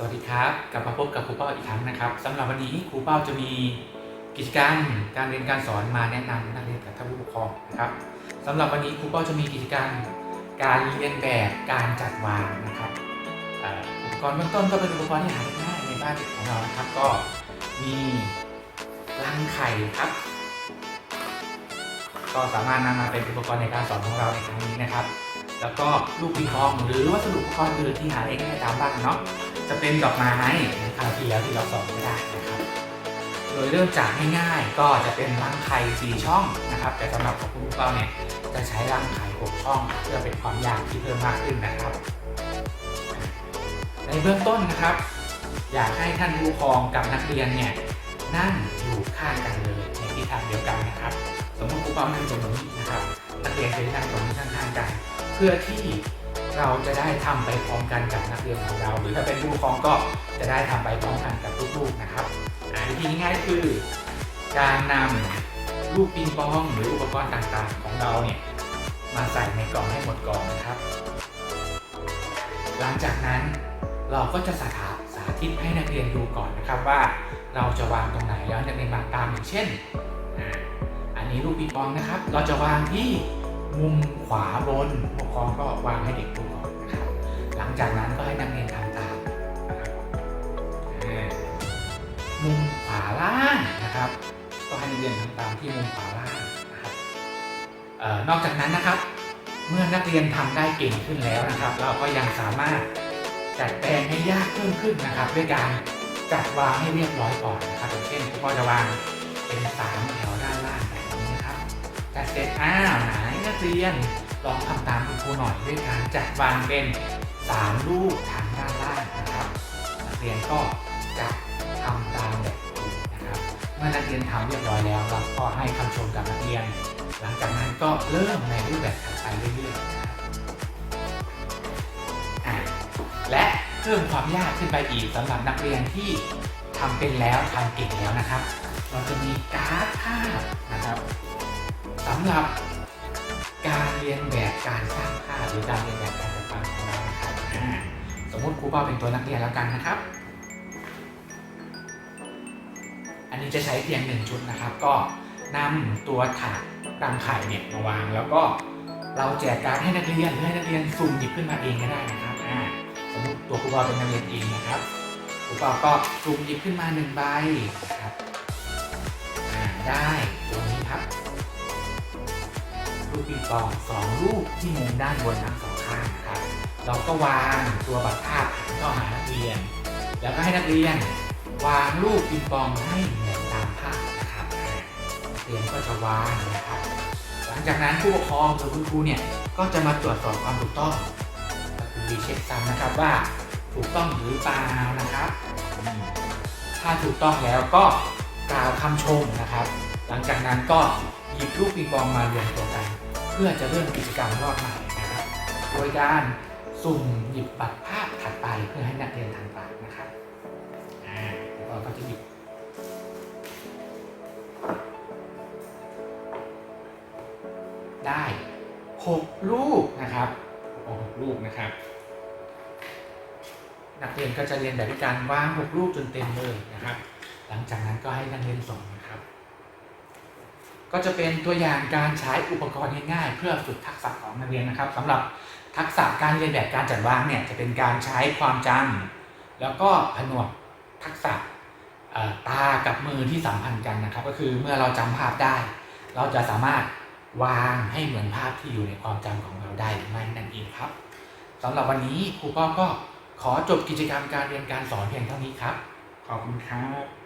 สวัสดีครับกลับมาพบกับครูเป้าอีกครั้งนะครับสำหรับวันนี้ครูเป้าจะมีกิจกรรมการเรียนการสอนมาแนะนำนักเรียนกับท่านผู้ปกครองนะครับสำหรับวันนี้ครูเป้าจะมีกิจกรรมการเรียนแบบการจัดวางนะครับอุปกรณ์เบื้องต้นก็เป็นอุปกรณ์ที่หาได้ง่ายในบ้านของเรานะครับก็มีรังไข่ครับ ก็สามารถนำมาเป็นอุปกรณ์ในการสอนของเราในครั้งนี้นะครับ แล้วก็ลูกปิงปองหรือวัสดุอุปกรณ์อื่นที่หาได้ง่ายตามบ้านเนาะ จะเป็นดอกไม้ในคราวที่แล้วที่เราสอนไม่ได้นะครับ โดยเริ่มจากง่ายๆก็จะเป็นรังไข่สี่ช่องนะครับ แต่สำหรับของคุณเป้าเนี่ยจะใช้รังไข่หกช่อง เพื่อเป็นความยากที่เพิ่มมากขึ้นนะครับ ในเบื้องต้นนะครับ อยากให้ท่านผู้ปกครองกับนักเรียนเนี่ยนั่งอยู่ข้างกันเลยในทิศทางเดียวกันนะครับ สมมติครูเป้านั่งตรงนี้นะครับนักเรียนจะได้นั่งตรงนี้ข้างๆกัน เพื่อที่ เราจะได้ทำไปพร้อมกันกับนักเรียนของเรา หรือถ้าเป็นผู้ปกครองก็จะได้ทำไปพร้อมกันกับลูกๆนะครับอ่าวิธีง่ายๆคือการนำลูกปิงปองหรืออุปกรณ์ต่างๆ ของเราเนี่ยมาใส่ในกล่องให้หมดกล่องนะครับ หลังจากนั้นเราก็จะสาสาธิตให้นักเรียนดูก่อนนะครับว่าเราจะวางตรงไหนแล้วนักเรียนวางตามอย่างเช่น อันนี้ลูกปิงปองนะครับ เราจะวางที่ มุมขวาบนผู้ปกครองก็วางให้เด็กดูก่อนนะครับ หลังจากนั้นก็ให้นักเรียนทำตามนะครับมุมขวาล่างนะครับ ก็ให้นักเรียนทำตามที่มุมขวาล่างนะครับออนอกจากนั้นนะครับ เมื่อนักเรียนทำได้เก่งขึ้นแล้วนะครับ เราก็ยังสามารถจัดแปลงให้ยากเพิ่มขึ้นนะครับ ด้วยการจัดวางให้เรียบร้อยก่อนนะครับเช่นก็จะวางเป็นสามแถวด้านล่างแบบนี้นะครับจัดเสร็จอ้าวนนัก เรียน ลองทำตามคุณครูหน่อยด้วยการจัดวางเป็นสามลูกทางด้านล่างนะครับ นักเรียนก็จะทำตามแบบครูนะครับ เมื่อนักเรียนทำเรียบร้อยแล้วเราก็ให้คำชมกับนักเรียน หลังจากนั้นก็เริ่มในรูปแบบถัดไปเรื่อยๆนะครับและเพิ่มความยากขึ้นไปอีกสำหรับนักเรียนที่ทำเป็นแล้วทำเก่งแล้วนะครับ เราจะมีการ์ดภาพนะครับสำหรับ เรียนแบบการสร้างภาพหรือการเรียนแบบการจัดการของเรานะครับสมมติครูเป้าเป็นตัวนักเรียนแล้วกันนะครับ อันนี้จะใช้เพียงหนึ่งชุดนะครับ ก็นำตัวถาดรังไข่เนี่ยมาวางแล้วก็เราแจกการให้นักเรียนหรือให้นักเรียนสุ่มหยิบขึ้นมาเองก็ได้นะครับสมมติตัวครูบอลเป็นนักเรียนเองนะครับครูบอลก็สุ่มหยิบขึ้นมาหนึ่งใบนะครับได้ตัวนี้ครับ ลูกปิงปองสองลูกที่มุมด้านบนทั้งสองข้างครับเราก็วางตัวบัตรภาพหันเข้าหานักเรียน แล้วก็ให้นักเรียน วางลูกปิงปองให้เหมือนตามภาพนะครับนักเรียนก็จะวางนะครับหลังจากนั้นผู้ปกครองหรือคุณครูเนี่ยก็จะมาตรวจสอบความถูกต้องก็คือรีเช็คซ้ำนะครับว่าถูกต้องหรือเปล่านะครับ ถ้าถูกต้องแล้วก็กล่าวคำชมนะครับ หลังจากนั้นก็ หยิบลูกปิงปองมารวมตัวกัน เพื่อจะเริ่มกิจกรรมรอบใหม่นะครับ โดยการสุ่มหยิบบัตรภาพถัดไปเพื่อให้นักเรียนทำตามนะครับอ่าแล้วเราก็จะหยิบได้หกลูกนะครับหกลูกนะครับ นักเรียนก็จะเรียนแบบวิการวางหกลูกจนเต็มเลยนะครับ หลังจากนั้นก็ให้นักเรียนส่งนะครับ ก็จะเป็นตัวอย่างการใช้อุปกรณ์ง่ายๆ เพื่อฝึกทักษะของนักเรียนนะครับสำหรับทักษะการเรียนแบบการจัดวางเนี่ยจะเป็นการใช้ความจำแล้วก็ผนวกทักษะตากับมือที่สัมพันธ์กันนะครับ ก็คือเมื่อเราจำภาพได้ เราจะสามารถวางให้เหมือนภาพที่อยู่ในความจำของเราได้หรือไม่นั่นเองครับสำหรับวันนี้ครูป้อก็ขอจบกิจกรรมการเรียนการสอนเพียงเท่านี้ครับ ขอบคุณครับ